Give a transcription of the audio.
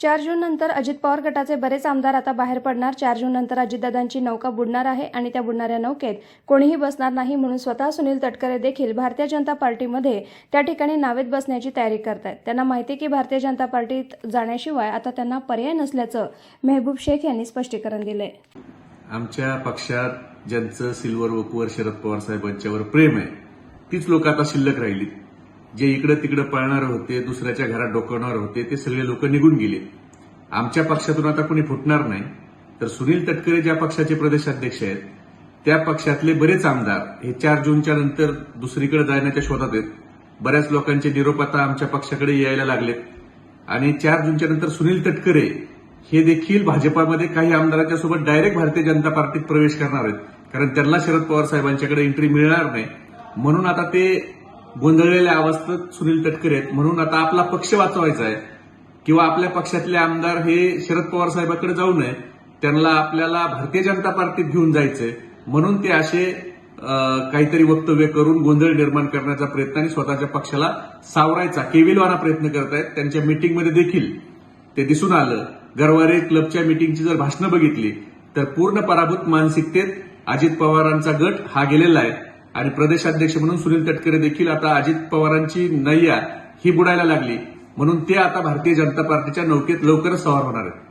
चार जून नंतर अजित पवार गटाचे बरेच आमदार आता बाहेर पडणार. चार जून नंतर अजितदादांची नौका बुडणार आहे आणि त्या बुडणाऱ्या नौकेत कोणीही बसणार नाही म्हणून स्वतः सुनील तटकरे देखील भारतीय जनता पार्टीमध्ये त्या ठिकाणी नावेत बसण्याची तयारी करत आहेत त्यांना माहिती आहे की भारतीय जनता पार्टीत जाण्याशिवाय आता त्यांना पर्याय नसल्याचं मेहबूब शेख यांनी स्पष्टीकरण दिलंय. आमच्या पक्षात ज्यांचं सिल्वर वकूवर शरद पवार साहेबांच्यावर प्रेम आहे तीच लोक आता शिल्लक राहिली जे इकडे तिकडे पळणार होते दुसऱ्याच्या घरात डोकवणार होते ते सगळे लोक निघून गेले. आमच्या पक्षातून आता कोणी फुटणार नाही. तर सुनील तटकरे ज्या पक्षाचे प्रदेशाध्यक्ष आहेत त्या पक्षातले बरेच आमदार हे चार जूनच्या नंतर दुसरीकडे जाण्याच्या शोधात आहेत. बऱ्याच लोकांचे निरोप आता आमच्या पक्षाकडे यायला लागलेत. आणि चार जूनच्या नंतर सुनील तटकरे हे देखील भाजपामध्ये काही आमदारांच्या सोबत डायरेक्ट भारतीय जनता पार्टीत प्रवेश करणार आहेत. कारण त्यांना शरद पवार साहेबांच्याकडे एंट्री मिळणार नाही. म्हणून आता ते गोंधळलेल्या अवस्थेत सुनील तटकरे आहेत. म्हणून आता आपला पक्ष वाचवायचा आहे. किंवा आपल्या पक्षातले आमदार हे शरद पवार साहेबांकडे जाऊ नये. त्यांना आपल्याला भारतीय जनता पार्टीत घेऊन जायचंय. म्हणून ते असे काहीतरी वक्तव्य करून गोंधळ निर्माण करण्याचा प्रयत्न आणि स्वतःच्या पक्षाला सावरायचा. केविलवाना प्रयत्न करत आहेत त्यांच्या मीटिंगमध्ये देखील ते दिसून आलं. गरवारे क्लबच्या मीटिंगची जर भाषणं बघितली तर पूर्ण पराभूत मानसिकतेत अजित पवारांचा गट हा गेलेला आहे. आणि प्रदेशाध्यक्ष म्हणून सुनील तटकरे देखील आता अजित पवारांची नैया ही बुडायला लागली. म्हणून ते आता भारतीय जनता पार्टीच्या नौकेत लवकरच सवार होणार आहेत.